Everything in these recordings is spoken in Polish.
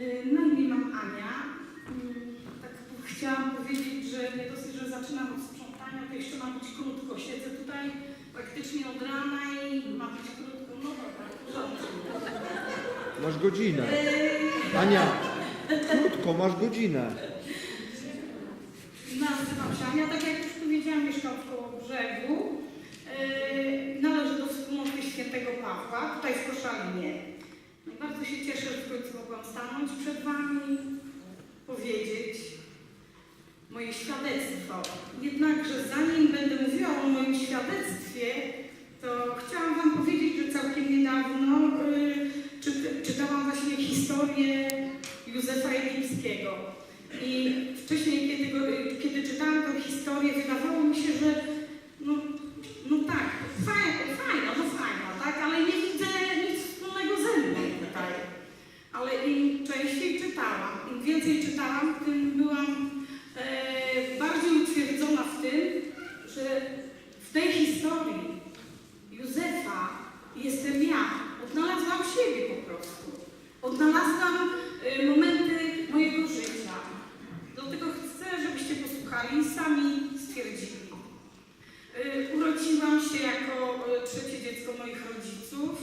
Y, Na imię mam Ania. Mm, Tak chciałam powiedzieć, że nie dosyć, że zaczynam od sprzątania, to jeszcze ma być krótko. Siedzę tutaj praktycznie od rana i ma być krótko. No dobra. Masz godzinę. Y, Ania, krótko, masz godzinę. Nazywam się Ania, tak jak już powiedziałam, mieszkam koło brzegu. Yy, należę do wspólnoty świętego Pawła, tutaj w Koszalinie. Bardzo się cieszę, że w końcu mogłam stanąć przed Wami, powiedzieć moje świadectwo. Jednakże zanim będę mówiła o moim świadectwie, to chciałam Wam powiedzieć, że całkiem niedawno yy, czyt, czytałam właśnie historię Józefa Egipskiego. I wcześniej, kiedy, go, kiedy czytałam tę historię, wydawało mi się, że no, no tak, fajna, fajna, no fajna, tak, ale nie widzę nic wspólnego ze mną tutaj. Ale im częściej czytałam, im więcej czytałam, tym byłam e, bardziej utwierdzona w tym, że w tej historii Józefa jestem ja. Odnalazłam siebie po prostu. Odnalazłam e, momenty mojego życia. Dlatego chcę, żebyście posłuchali i sami stwierdzili. Y, Urodziłam się jako y, trzecie dziecko moich rodziców.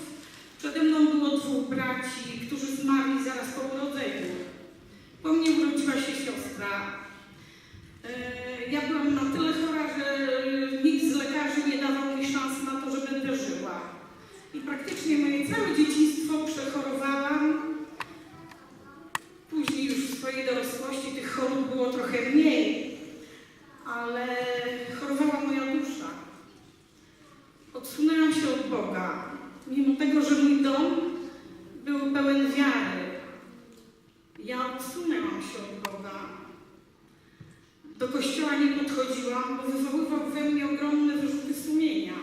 Przede mną było dwóch braci, którzy zmarli zaraz po urodzeniu. Po mnie urodziła się siostra. Y, Ja byłam na tyle chora, że nikt z lekarzy nie dawał mi szans na to, że będę żyła. I praktycznie moje całe dzieciństwo przechorowałam. Później już w swojej dorosłości tych chorób było trochę mniej, ale chorowała moja dusza. Odsunęłam się od Boga, mimo tego, że mój dom był pełen wiary. Ja odsunęłam się od Boga. Do kościoła nie podchodziłam, bo wywoływał we mnie ogromne wyrzuty sumienia.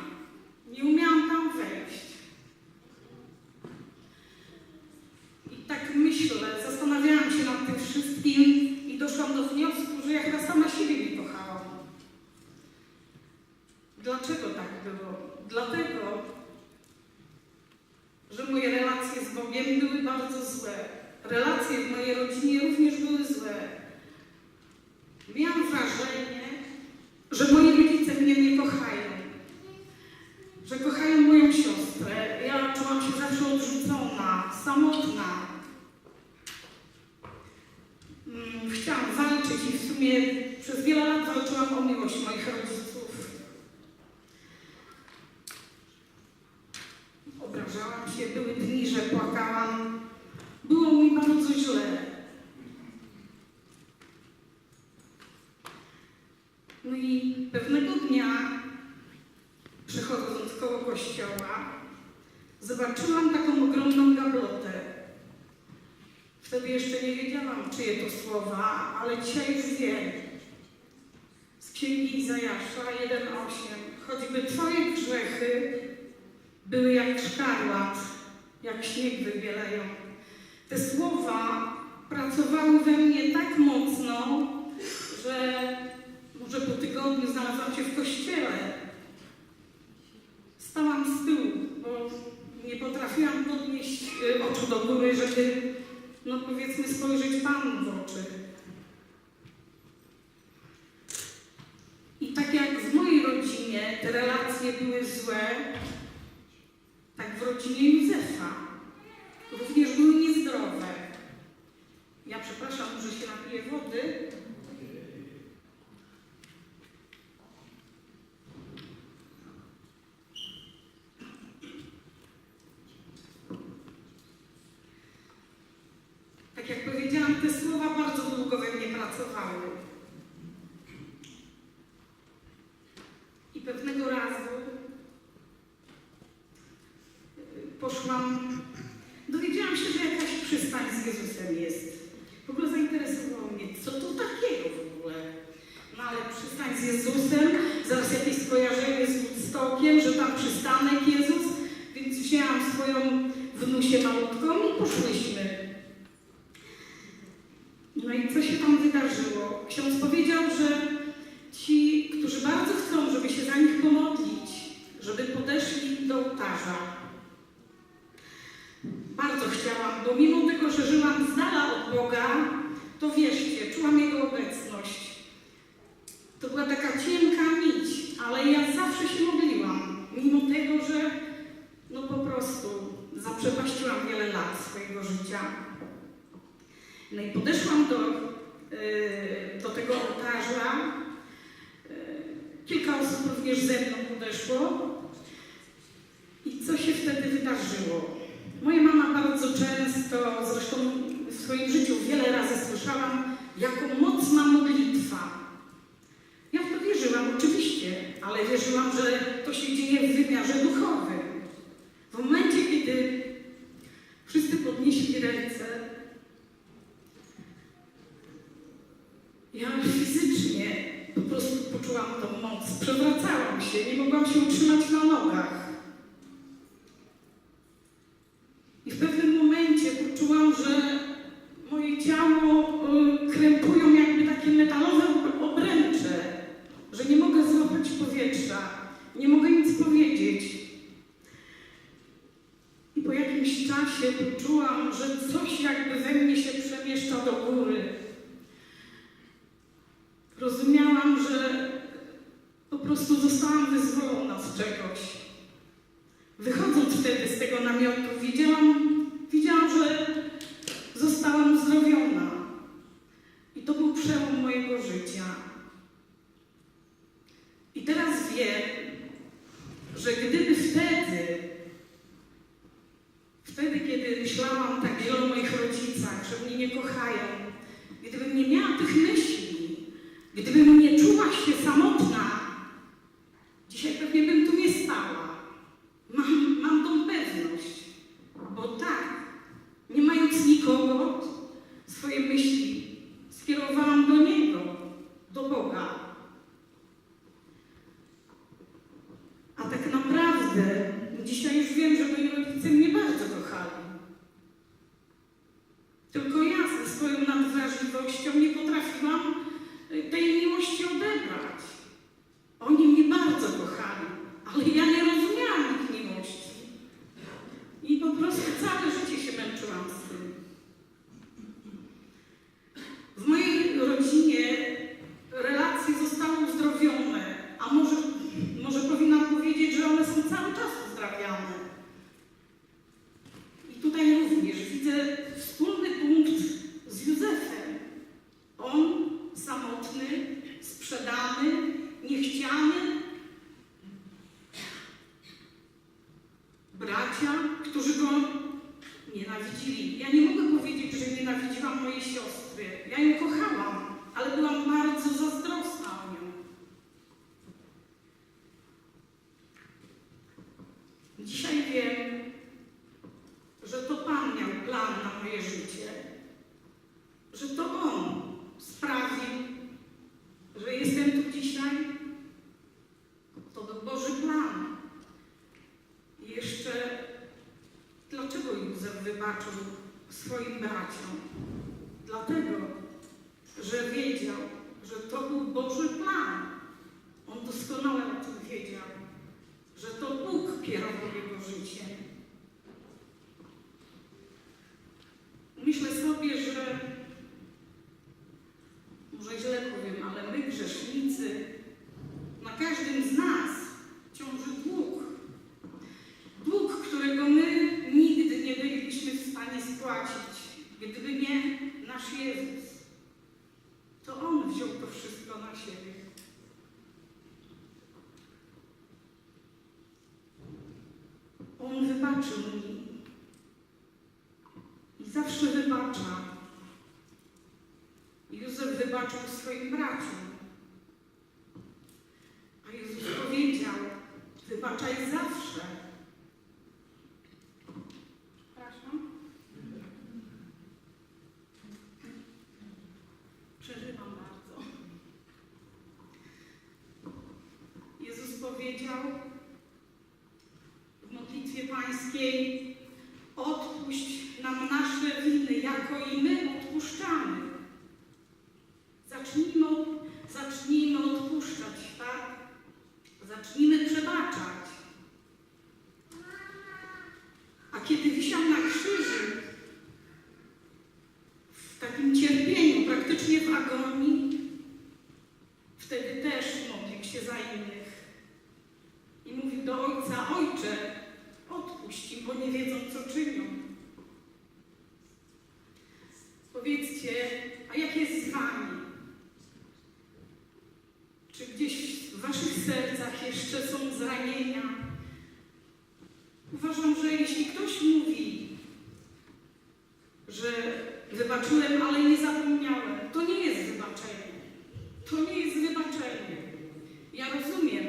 Nie umiałam tam wejść. I tak myślę, zastanawiałam się nad tym wszystkim i doszłam do wniosku, że ja chyba sama siebie nie kochałam. Dlaczego tak było? Dlatego, że moje były bardzo złe. Relacje w mojej rodzinie również były złe. Miałam wrażenie, że moi rodzice mnie nie kochają. Że kochają moją siostrę. Ja czułam się zawsze odrzucona, samotna. Mm, Chciałam walczyć i w sumie przez wiele lat walczyłam o miłość moich rodziców. Obrażałam się, były dni, że płakałam. Było mi bardzo źle. No i pewnego dnia, przechodząc koło kościoła, zobaczyłam taką ogromną gablotę. Wtedy jeszcze nie wiedziałam, czyje to słowa, ale dzisiaj już wiem. Z Księgi Izajasza 1,8. Choćby Twoje grzechy były jak szkarłat, jak śnieg wybielają. Te słowa pracowały we mnie tak mocno, że może po tygodniu znalazłam się w kościele. Stałam z tyłu, bo nie potrafiłam podnieść y, oczu do góry, żeby, no powiedzmy, spojrzeć Panu w oczy. I tak jak w mojej rodzinie te relacje były złe, tak w rodzinie powierzchnię, czułam jego obecność. To była taka cienka nić, ale ja zawsze się modliłam, mimo tego, że no po prostu zaprzepaściłam wiele lat swojego życia. No i podeszłam do, y, do tego ołtarza. Y, kilka osób również ze mną podeszło. I co się wtedy wydarzyło? Moja mama bardzo często, zresztą w swoim życiu wiele razy słyszałam, jaką moc ma modlitwa. Ja w to wierzyłam oczywiście, ale wierzyłam, że to się dzieje w wymiarze duchowym. W momencie, kiedy wszyscy podnieśli ręce, ja fizycznie po prostu poczułam tą moc, przewracałam się, nie mogłam się utrzymać na nogach. czułam, że po prostu zostałam wyzwolona z czegoś. Wychodząc wtedy z tego namiotu, widziałam, widziałam, że zostałam uzdrowiona. I to był przełom mojego życia. I teraz wiem, że gdyby wtedy, wtedy, kiedy myślałam tak źle o moich rodzicach, że mnie nie kochają, gdybym nie miała tych myśli, zawsze wybacza. Józef wybaczył swoim braciom. A Jezus powiedział, wybaczaj zawsze. Przepraszam. Przeżywam bardzo. Jezus powiedział w modlitwie pańskiej, I my odpuszczamy. Zacznijmy, zacznijmy odpuszczać, tak? Zacznijmy przebaczać. A kiedy wisiał na krzyży, w takim cierpieniu, praktycznie w agonii, jeszcze są zranienia. Uważam, że jeśli ktoś mówi, że wybaczyłem, ale nie zapomniałem, to nie jest wybaczenie. To nie jest wybaczenie. Ja rozumiem,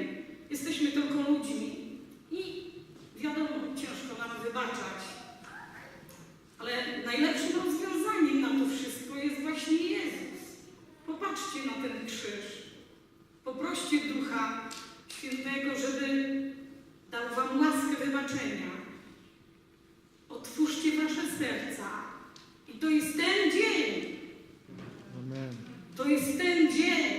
jesteśmy tylko ludźmi i wiadomo, ciężko nam wybaczać. людей,